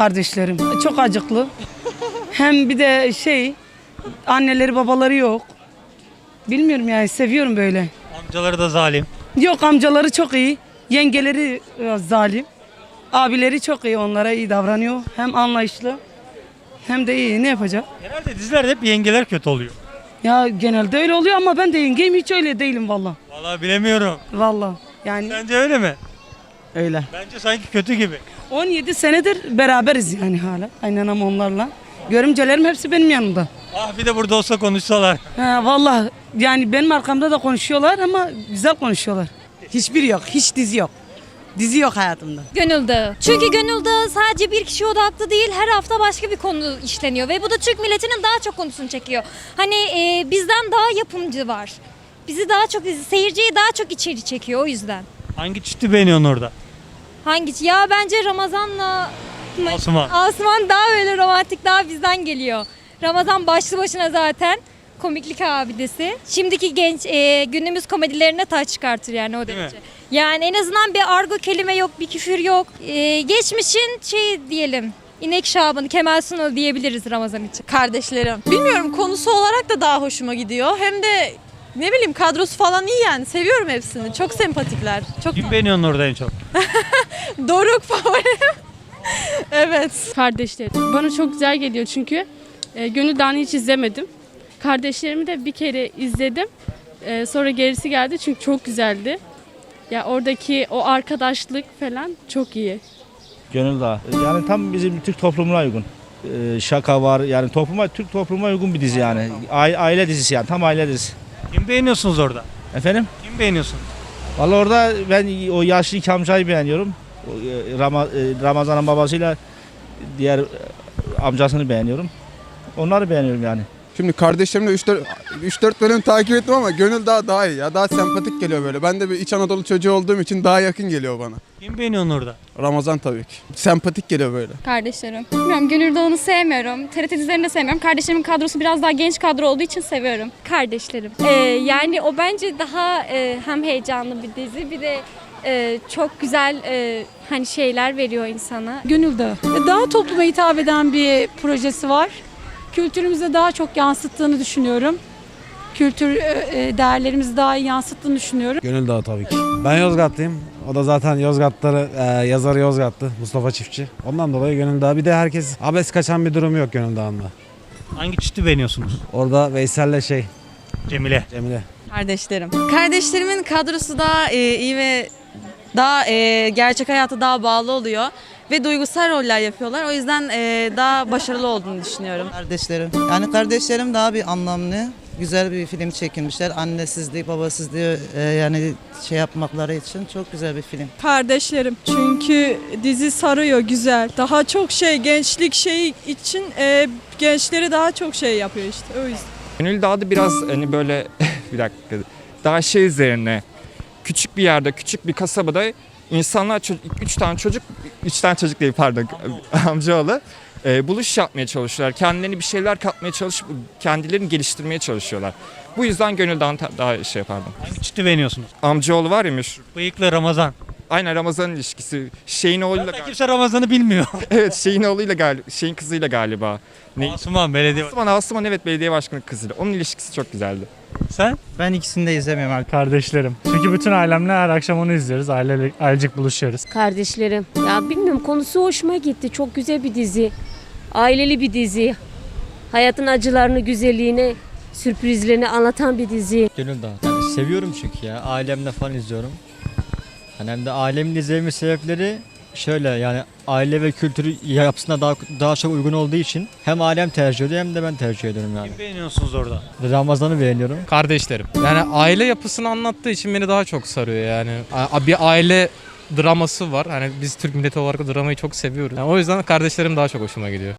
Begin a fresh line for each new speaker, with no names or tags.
kardeşlerim. Çok acıklı. Hem bir de şey anneleri babaları yok. Bilmiyorum yani seviyorum böyle.
Amcaları da zalim.
Yok amcaları çok iyi. Yengeleri e, zalim. Abileri çok iyi onlara iyi davranıyor. Hem anlayışlı hem de iyi. Ne yapacak?
Genelde dizilerde hep yengeler kötü oluyor.
Ya genelde öyle oluyor ama ben de yengeyim hiç öyle değilim valla.
Vallahi bilemiyorum.
Valla. Yani
Sence öyle mi?
Öyle.
Bence sanki kötü gibi.
17 senedir beraberiz yani hala. Aynen ama onlarla. Görümcelerim hepsi benim yanımda.
Ah bir de burada olsa konuşsalar.
Ha, vallahi yani benim arkamda da konuşuyorlar ama güzel konuşuyorlar. Hiçbir yok, hiç dizi yok. Dizi yok hayatımda.
Gönül Dağı. Çünkü Gönül Dağı sadece bir kişi odaklı değil her hafta başka bir konu işleniyor ve bu da Türk milletinin daha çok konusunu çekiyor. Hani e, bizden daha yapımcı var. Bizi daha çok seyirciyi daha çok içeri çekiyor o yüzden.
Hangi çifti beğeniyorsun orada?
Hangisi? Ya bence Ramazan'la
Asuman.
Asuman daha böyle romantik daha bizden geliyor. Ramazan başlı başına zaten komiklik abidesi. Şimdiki genç e, günümüz komedilerine taç çıkartır yani o
Değil mi?
derece. Yani en azından bir argo kelime yok, bir küfür yok. E, geçmişin şey diyelim. İnek Şabanı, Kemal Sunal diyebiliriz Ramazan için.
kardeşlerim. Bilmiyorum konusu olarak da daha hoşuma gidiyor. Hem de ne bileyim kadrosu falan iyi yani. Seviyorum hepsini. Çok sempatikler. Çok
Kim beğeniyorsun orada en çok?
Doruk favorim. evet.
Kardeşlerim. Bana çok güzel geliyor çünkü e, Gönül Dağı'nı hiç izlemedim. Kardeşlerimi de bir kere izledim. E, sonra gerisi geldi çünkü çok güzeldi. Ya oradaki o arkadaşlık falan çok iyi.
Gönül Dağı. Yani tam bizim Türk toplumuna uygun. Ee, şaka var yani topluma Türk toplumuna uygun bir dizi yani. Aile, aile dizisi yani tam aile dizisi.
Kim beğeniyorsunuz orada?
Efendim?
Kim beğeniyorsun?
Vallahi orada ben o yaşlı iki amcayı beğeniyorum. O, e, e, Ramazan'ın babasıyla diğer e, amcasını beğeniyorum. Onları beğeniyorum yani.
Şimdi kardeşlerimle 3-4 bölüm takip ettim ama gönül daha daha iyi ya. Daha sempatik geliyor böyle. Ben de bir İç Anadolu çocuğu olduğum için daha yakın geliyor bana.
Kim beğeniyorsun orada?
Ramazan tabii ki. Sempatik geliyor böyle.
Kardeşlerim. Bilmiyorum Gönül Dağı'nı sevmiyorum. TRT dizilerini de sevmiyorum. Kardeşlerimin kadrosu biraz daha genç kadro olduğu için seviyorum.
Kardeşlerim. E, yani o bence daha e, hem heyecanlı bir dizi bir de e, çok güzel e, hani şeyler veriyor insana.
Gönül Dağı. Daha topluma hitap eden bir projesi var. Kültürümüze daha çok yansıttığını düşünüyorum. Kültür e, değerlerimizi daha iyi yansıttığını düşünüyorum.
Gönül Dağı tabii ki. Ben Yozgatlıyım. O da zaten Yozgatları, e, yazarı Yozgatlı Mustafa Çiftçi. Ondan dolayı Gönül Dağı. Bir de herkes abes kaçan bir durumu yok Gönül Dağı'nda.
Hangi çifti beğeniyorsunuz?
Orada Veysel'le şey,
Cemile.
Cemile.
Kardeşlerim. Kardeşlerimin kadrosu daha e, iyi ve daha e, gerçek hayata daha bağlı oluyor. Ve duygusal roller yapıyorlar. O yüzden e, daha başarılı olduğunu düşünüyorum.
Kardeşlerim. Yani kardeşlerim daha bir anlamlı. Güzel bir film çekilmişler. Annesizliği, babasızlığı e, yani şey yapmakları için çok güzel bir film.
Kardeşlerim. Çünkü dizi sarıyor güzel. Daha çok şey gençlik şey için e, gençleri daha çok şey yapıyor işte. O yüzden.
Gönül Dağı da biraz hani böyle bir dakika daha şey üzerine küçük bir yerde küçük bir kasabada insanlar üç tane çocuk üç tane çocuk değil pardon amcaoğlu e, buluş yapmaya çalışıyorlar. Kendilerini bir şeyler katmaya çalışıp kendilerini geliştirmeye çalışıyorlar. Bu yüzden Gönül Dağı'nı ta- daha şey yapardım.
Hangi çifti beğeniyorsunuz?
Amcaoğlu var ya meşhur.
Bıyıklı Ramazan.
Aynen Ramazan ilişkisi. Şeyin oğluyla galiba.
kimse Ramazan'ı bilmiyor.
Evet şeyin oğluyla galiba. Şeyin kızıyla galiba. Ne?
Asuman belediye.
Asuman, Asuman evet belediye başkanı kızıyla. Onun ilişkisi çok güzeldi.
Sen?
Ben ikisini de izlemiyorum artık.
Kardeşlerim. Çünkü bütün ailemle her akşam onu izliyoruz. Aile, ailecek buluşuyoruz.
Kardeşlerim. Ya bilmiyorum konusu hoşuma gitti. Çok güzel bir dizi. Aileli bir dizi. Hayatın acılarını, güzelliğini, sürprizlerini anlatan bir dizi.
Gönül Dağı. Yani seviyorum çünkü ya. Ailemle falan izliyorum. Yani hem de ailemin izleme sebepleri şöyle yani aile ve kültürü yapısına daha daha çok uygun olduğu için hem ailem tercih ediyor hem de ben tercih ediyorum yani.
Kim beğeniyorsunuz orada?
Ramazan'ı beğeniyorum.
Kardeşlerim. Yani aile yapısını anlattığı için beni daha çok sarıyor yani. A- Bir aile draması var. Hani biz Türk milleti olarak dramayı çok seviyoruz. Yani o yüzden kardeşlerim daha çok hoşuma gidiyor.